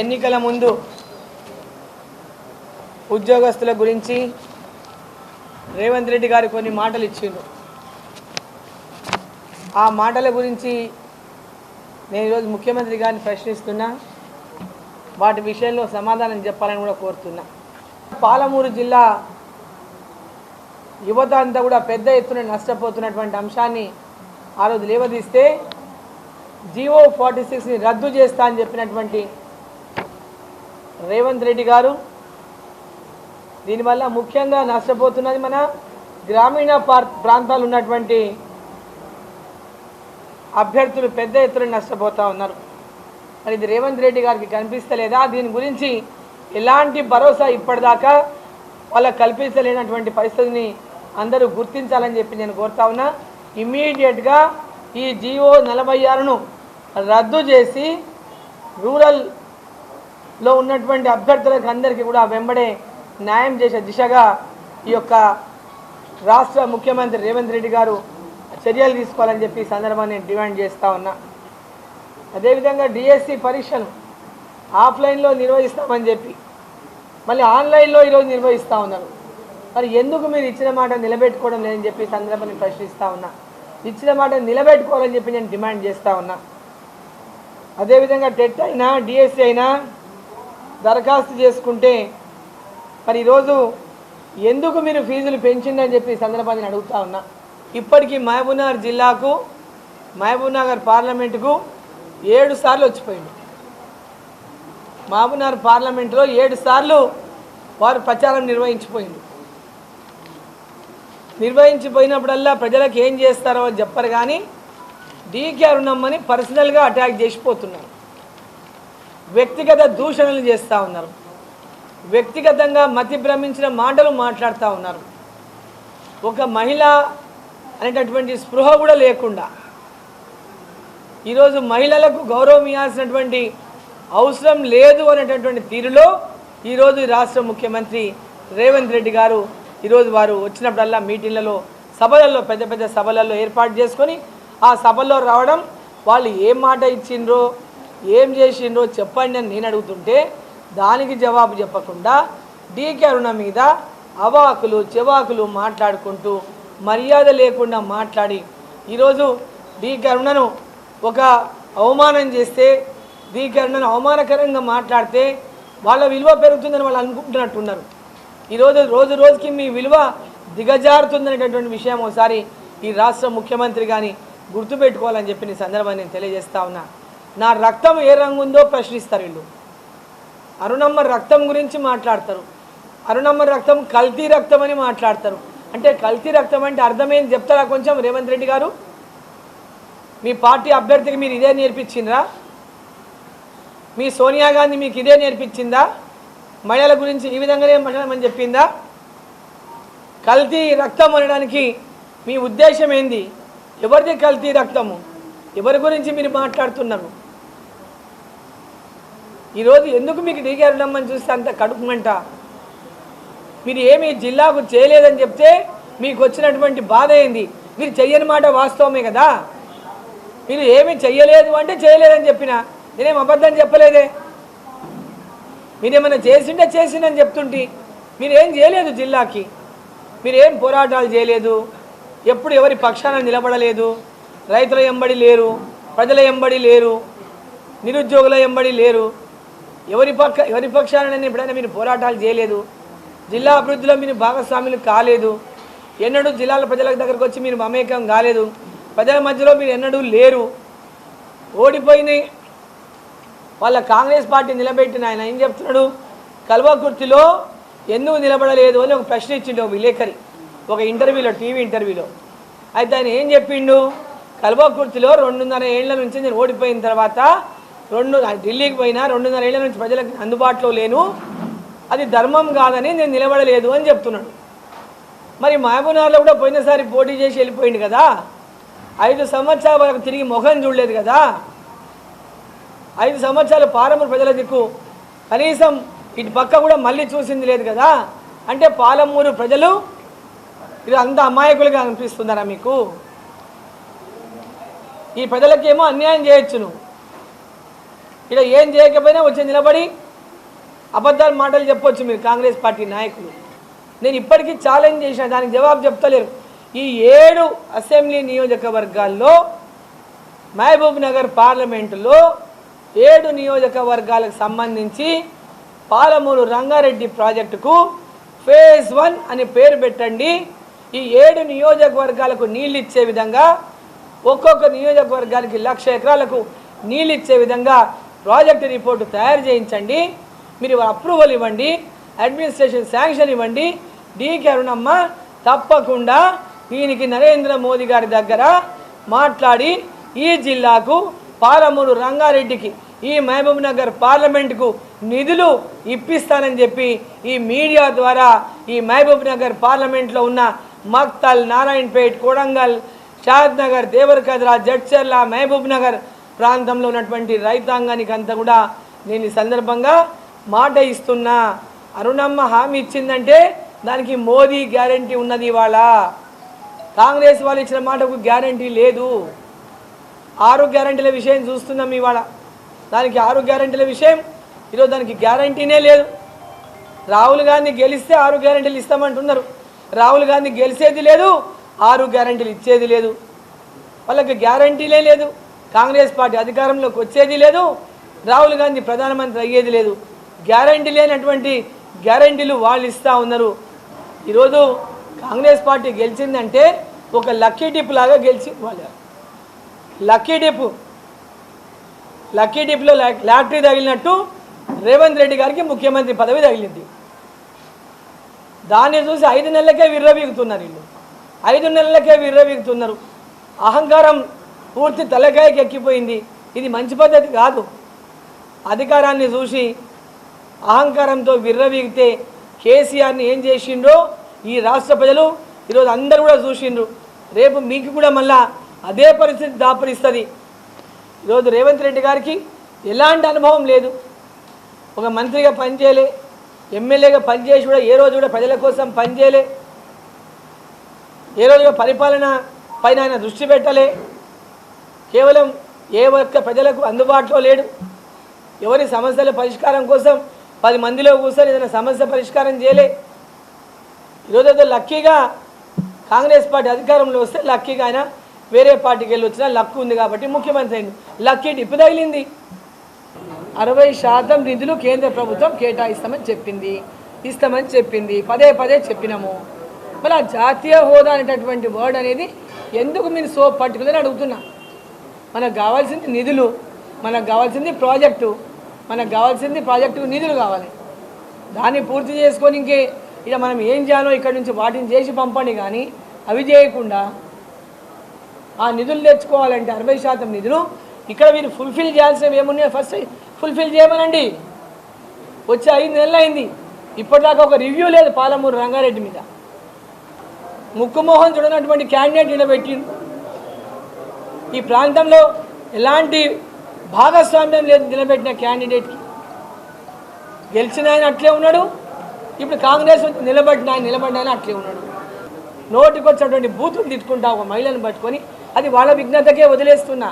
ఎన్నికల ముందు ఉద్యోగస్తుల గురించి రేవంత్ రెడ్డి గారు కొన్ని మాటలు ఇచ్చిండు. ఆ మాటల గురించి నేను ఈరోజు ముఖ్యమంత్రి గారిని ప్రశ్నిస్తున్నా. వాటి విషయంలో సమాధానం చెప్పాలని కూడా కోరుతున్నా. పాలమూరు జిల్లా యువత అంతా కూడా పెద్ద ఎత్తున నష్టపోతున్నటువంటి అంశాన్ని ఆ రోజు లేవదీస్తే జీవో ఫార్టీ సిక్స్ని రద్దు చేస్తా అని చెప్పినటువంటి రేవంత్ రెడ్డి గారు. దీనివల్ల ముఖ్యంగా నష్టపోతున్నది మన గ్రామీణ ప్రాంతాలు ఉన్నటువంటి అభ్యర్థులు పెద్ద ఎత్తున నష్టపోతూ ఉన్నారు. మరి ఇది రేవంత్ రెడ్డి గారికి కనిపిస్తలేదా? దీని గురించి ఎలాంటి భరోసా ఇప్పటిదాకా వాళ్ళకి కల్పించలేనటువంటి పరిస్థితిని అందరూ గుర్తించాలని చెప్పి నేను కోరుతా ఉన్నా. ఇమ్మీడియట్గా ఈ జియో నలభై ఆరును రద్దు చేసి రూరల్ లో ఉన్నటువంటి అభ్యర్థులకు అందరికీ కూడా వెంబడే న్యాయం చేసే దిశగా ఈ యొక్క రాష్ట్ర ముఖ్యమంత్రి రేవంత్ రెడ్డి గారు చర్యలు తీసుకోవాలని చెప్పి ఈ సందర్భాన్ని డిమాండ్ చేస్తూ ఉన్నా. అదేవిధంగా డిఎస్సి పరీక్షను ఆఫ్లైన్లో నిర్వహిస్తామని చెప్పి మళ్ళీ ఆన్లైన్లో ఈరోజు నిర్వహిస్తూ ఉన్నారు. మరి ఎందుకు మీరు ఇచ్చిన మాట నిలబెట్టుకోవడం లేదని చెప్పి సందర్భాన్ని ప్రశ్నిస్తూ ఉన్నా. ఇచ్చిన మాట నిలబెట్టుకోవాలని చెప్పి నేను డిమాండ్ చేస్తూ ఉన్నా. అదేవిధంగా టెట్ అయినా డిఎస్సి అయినా దరఖాస్తు చేసుకుంటే మరి ఈరోజు ఎందుకు మీరు ఫీజులు పెంచిందని చెప్పి సందర్భాన్ని అడుగుతా ఉన్నా. ఇప్పటికీ మహబూబ్నగర్ జిల్లాకు మహబూబ్నగర్ పార్లమెంటుకు ఏడు సార్లు వచ్చిపోయింది. మహబూబ్నగర్ పార్లమెంటులో ఏడు సార్లు వారు ప్రచారం నిర్వహించిపోయింది. నిర్వహించిపోయినప్పుడల్లా ప్రజలకు ఏం చేస్తారో అని చెప్పరు కానీ డీకే అరుణమ్మని పర్సనల్గా అటాక్ చేసిపోతున్నారు. వ్యక్తిగత దూషణలు చేస్తూ ఉన్నారు. వ్యక్తిగతంగా మతి భ్రమించిన మాటలు మాట్లాడుతూ ఉన్నారు. ఒక మహిళ అనేటటువంటి స్పృహ కూడా లేకుండా ఈరోజు మహిళలకు గౌరవం ఇవ్వాల్సినటువంటి అవసరం లేదు అనేటటువంటి తీరులో ఈరోజు ఈ రాష్ట్ర ముఖ్యమంత్రి రేవంత్ రెడ్డి గారు ఈరోజు వారు వచ్చినప్పుడల్లా మీటింగ్లలో సభలలో పెద్ద పెద్ద సభలలో ఏర్పాటు చేసుకొని ఆ సభల్లో రావడం వాళ్ళు ఏ మాట ఇచ్చిండ్రో ఏం చేసిండ్రో చెప్పండి అని నేను అడుగుతుంటే దానికి జవాబు చెప్పకుండా డీకే అరుణ మీద అవాకులు చెవాకులు మాట్లాడుకుంటూ మర్యాద లేకుండా మాట్లాడి ఈరోజు డీకే అరుణను ఒక అవమానం చేస్తే డీకే అరుణను అవమానకరంగా మాట్లాడితే వాళ్ళ విలువ పెరుగుతుందని వాళ్ళు అనుకుంటున్నట్టున్నారు. ఈరోజు రోజు రోజుకి మీ విలువ దిగజారుతుందనేటటువంటి విషయం ఒకసారి ఈ రాష్ట్ర ముఖ్యమంత్రి కానీ గుర్తుపెట్టుకోవాలని చెప్పి నీ సందర్భాన్ని నేను తెలియజేస్తా ఉన్నా. నా రక్తం ఏ రంగు ఉందో ప్రశ్నిస్తారు వీళ్ళు. అరుణమ్మ రక్తం గురించి మాట్లాడతారు. అరుణమ్మ రక్తం కల్తీ రక్తం అని మాట్లాడతారు. అంటే కల్తీ రక్తం అంటే అర్థమైంది చెప్తారా కొంచెం రేవంత్ రెడ్డి గారు? మీ పార్టీ అభ్యర్థికి మీరు ఇదే నేర్పించిండ్రా? మీ సోనియా గాంధీ మీకు ఇదే నేర్పించిందా? మహిళల గురించి ఈ విధంగానే మహిళమని చెప్పిందా? కల్తీ రక్తం అనడానికి మీ ఉద్దేశం ఏంది? ఎవరిది కల్తీ రక్తము? ఎవరి గురించి మీరు మాట్లాడుతున్నారు? ఈరోజు ఎందుకు మీకు డీకే చూస్తే అంత కడుపుమంట? మీరు ఏమి జిల్లాకు చేయలేదని చెప్తే మీకు వచ్చినటువంటి బాధ ఏంది? మీరు చెయ్యని మాట వాస్తవమే కదా? మీరు ఏమీ చెయ్యలేదు అంటే చేయలేదని చెప్పిన? నేనేం అబద్ధం చెప్పలేదే? మీరేమైనా చేసిండే చేసిండని చెప్తుంటే. మీరేం చేయలేదు జిల్లాకి? మీరేం పోరాటాలు చేయలేదు? ఎప్పుడు ఎవరి పక్షాన నిలబడలేదు? రైతుల ఎంబడి లేరు ప్రజల ఎంబడి లేరు నిరుద్యోగుల ఎంబడి లేరు ఎవరి పక్క ఎవరి పక్షాన ఎప్పుడైనా మీరు పోరాటాలు చేయలేదు? జిల్లా అభివృద్ధిలో మీరు భాగస్వాములు కాలేదు. ఎన్నడూ జిల్లాల ప్రజల దగ్గరకు వచ్చి మీరు మమేకం కాలేదు. ప్రజల మధ్యలో మీరు ఎన్నడూ లేరు. ఓడిపోయినాయి వాళ్ళ కాంగ్రెస్ పార్టీ నిలబెట్టిన ఆయన ఏం చెప్తున్నాడు? కల్వకుర్తిలో ఎందుకు నిలబడలేదు అని ఒక ప్రశ్న ఇచ్చిండు ఒక విలేకరి ఒక ఇంటర్వ్యూలో టీవీ ఇంటర్వ్యూలో. అయితే ఆయన ఏం చెప్పిండు? కల్వకుర్తిలో రెండున్నర ఏళ్ళ నుంచి నేను ఓడిపోయిన తర్వాత రెండు ఢిల్లీకి పోయినా రెండున్నర ఏళ్ళ నుంచి ప్రజలకు అందుబాటులో లేను. అది ధర్మం కాదని నేను నిలబడలేదు అని చెప్తున్నాడు. మరి మహబూబ్నగర్లో కూడా పోయినసారి పోటీ చేసి వెళ్ళిపోయింది కదా. ఐదు సంవత్సరాల వరకు తిరిగి ముఖం చూడలేదు కదా. ఐదు సంవత్సరాలు పాలమూరు ప్రజల దిక్కు. కనీసం ఇటు పక్క కూడా మళ్ళీ చూసింది లేదు కదా. అంటే పాలమూరు ప్రజలు ఇది అంత అమాయకులుగా అనిపిస్తున్నారా మీకు? ఈ ప్రజలకేమో అన్యాయం చేయొచ్చు నువ్వు ఇక్కడ ఏం చేయకపోయినా వచ్చి నిలబడి అబద్ధాలు మాటలు చెప్పొచ్చు మీరు కాంగ్రెస్ పార్టీ నాయకులు. నేను ఇప్పటికీ ఛాలెంజ్ చేసిన దానికి జవాబు చెప్తలేరు. ఈ ఏడు అసెంబ్లీ నియోజకవర్గాల్లో మహబూబ్ నగర్ పార్లమెంటులో ఏడు నియోజకవర్గాలకు సంబంధించి పాలమూరు రంగారెడ్డి ప్రాజెక్టుకు ఫేజ్ వన్ అని పేరు పెట్టండి. ఈ ఏడు నియోజకవర్గాలకు నీళ్ళు ఇచ్చే విధంగా ఒక్కొక్క నియోజకవర్గానికి లక్ష ఎకరాలకు నీళ్ళు ఇచ్చే విధంగా ప్రాజెక్ట్ రిపోర్టు తయారు చేయించండి. మీరు అప్రూవల్ ఇవ్వండి. అడ్మినిస్ట్రేషన్ శాంక్షన్ ఇవ్వండి. డీకే అరుణమ్మ తప్పకుండా దీనికి నరేంద్ర మోదీ గారి దగ్గర మాట్లాడి ఈ జిల్లాకు పాలమూరు రంగారెడ్డికి ఈ మహబూబ్ నగర్ పార్లమెంటుకు నిధులు ఇప్పిస్తానని చెప్పి ఈ మీడియా ద్వారా ఈ మహబూబ్ నగర్ పార్లమెంట్లో ఉన్న మక్తల్ నారాయణపేట్ కొడంగల్ షాద్ నగర్ దేవరకద్రా జడ్చర్ల మహబూబ్ నగర్ ప్రాంతంలో ఉన్నటువంటి రైతాంగానికి అంతా కూడా నేను ఈ సందర్భంగా మాట ఇస్తున్నా. అరుణమ్మ హామీ ఇచ్చిందంటే దానికి మోదీ గ్యారంటీ ఉన్నది ఇవాళ. కాంగ్రెస్ వాళ్ళు ఇచ్చిన మాటకు గ్యారంటీ లేదు. ఆరు గ్యారంటీల విషయం చూస్తున్నాం ఇవాళ. దానికి ఆరు గ్యారంటీల విషయం ఈరోజు దానికి గ్యారంటీనే లేదు. రాహుల్ గాంధీ గెలిస్తే ఆరు గ్యారంటీలు ఇస్తామంటున్నారు. రాహుల్ గాంధీ గెలిచేది లేదు ఆరు గ్యారంటీలు ఇచ్చేది లేదు. వాళ్ళకి గ్యారంటీలే లేదు. కాంగ్రెస్ పార్టీ అధికారంలోకి వచ్చేది లేదు రాహుల్ గాంధీ ప్రధానమంత్రి అయ్యేది లేదు. గ్యారంటీ లేనటువంటి గ్యారంటీలు వాళ్ళు ఇస్తూ ఉన్నారు. ఈరోజు కాంగ్రెస్ పార్టీ గెలిచిందంటే ఒక లక్కీ డిప్ లాగా గెలిచి వాళ్ళు లక్కీ డిప్ లక్కీ డిప్లో లాటరీ తగిలినట్టు రేవంత్ రెడ్డి గారికి ముఖ్యమంత్రి పదవి తగిలింది. దాన్ని చూసి ఐదు నెలలకే విర్రవీగుతున్నారు వీళ్ళు. ఐదు నెలలకే విర్రవీగుతున్నారు. అహంకారం పూర్తి తలకాయకి ఎక్కిపోయింది. ఇది మంచి పద్ధతి కాదు. అధికారాన్ని చూసి అహంకారంతో విర్రవీగితే కేసీఆర్ని ఏం చేసిండ్రో ఈ రాష్ట్ర ప్రజలు ఈరోజు అందరూ కూడా చూసిండ్రు. రేపు మీకు కూడా మళ్ళా అదే పరిస్థితి దాపరిస్తుంది. ఈరోజు రేవంత్ రెడ్డి గారికి ఎలాంటి అనుభవం లేదు. ఒక మంత్రిగా పనిచేయలే ఎమ్మెల్యేగా పనిచేసి కూడా ఏ రోజు కూడా ప్రజల కోసం పనిచేయలే ఏ రోజు పరిపాలన పైన ఆయన దృష్టి పెట్టలే. కేవలం ఏ ఒక్క ప్రజలకు అందుబాటులో లేడు. ఎవరి సమస్యల పరిష్కారం కోసం పది మందిలో కూర్చొని ఏదైనా సమస్య పరిష్కారం చేయలే. ఈరోజు ఏదో లక్కీగా కాంగ్రెస్ పార్టీ అధికారంలో వస్తే లక్కీగా ఆయన వేరే పార్టీకి వెళ్ళి వచ్చినా లక్ ఉంది కాబట్టి ముఖ్యమంత్రి అయింది. లక్కీ డిప్పు తగిలింది. అరవై శాతం నిధులు కేంద్ర ప్రభుత్వం కేటాయిస్తామని చెప్పింది. ఇస్తామని చెప్పింది. పదే పదే చెప్పినాము. మళ్ళీ జాతీయ హోదా అనేటటువంటి వర్డ్ అనేది ఎందుకు మీరు సో పర్టికులర్ అడుగుతున్నా. మనకు కావాల్సింది నిధులు మనకు కావాల్సింది ప్రాజెక్టు మనకు కావాల్సింది ప్రాజెక్టుకు నిధులు కావాలి. దాన్ని పూర్తి చేసుకొని ఇంకే ఇక మనం ఏం చేయాలో ఇక్కడ నుంచి వాటిని చేసి పంపండి కానీ అవి చేయకుండా ఆ నిధులు తెచ్చుకోవాలంటే అరవై శాతం నిధులు ఇక్కడ మీరు ఫుల్ఫిల్ చేయాల్సినవి ఏమున్నాయో ఫస్ట్ ఫుల్ఫిల్ చేయమనండి. వచ్చి ఐదు నెలలు అయింది. ఇప్పటిదాకా ఒక రివ్యూ లేదు పాలమూరు రంగారెడ్డి మీద. ముక్కుమోహన్ చూడనటువంటి క్యాండిడేట్ నిలబెట్టిండు. ఈ ప్రాంతంలో ఎలాంటి భాగస్వామ్యం లేదు నిలబెట్టిన క్యాండిడేట్కి గెలిచిన ఆయన అట్లే ఉన్నాడు ఇప్పుడు కాంగ్రెస్ నిలబడిన ఆయన నిలబడిన ఆయన అట్లే ఉన్నాడు. నోటికి వచ్చినటువంటి బూతులు తిట్టుకుంటా ఒక మహిళను పట్టుకొని అది వాళ్ళ విఘ్నతకే వదిలేస్తున్నా.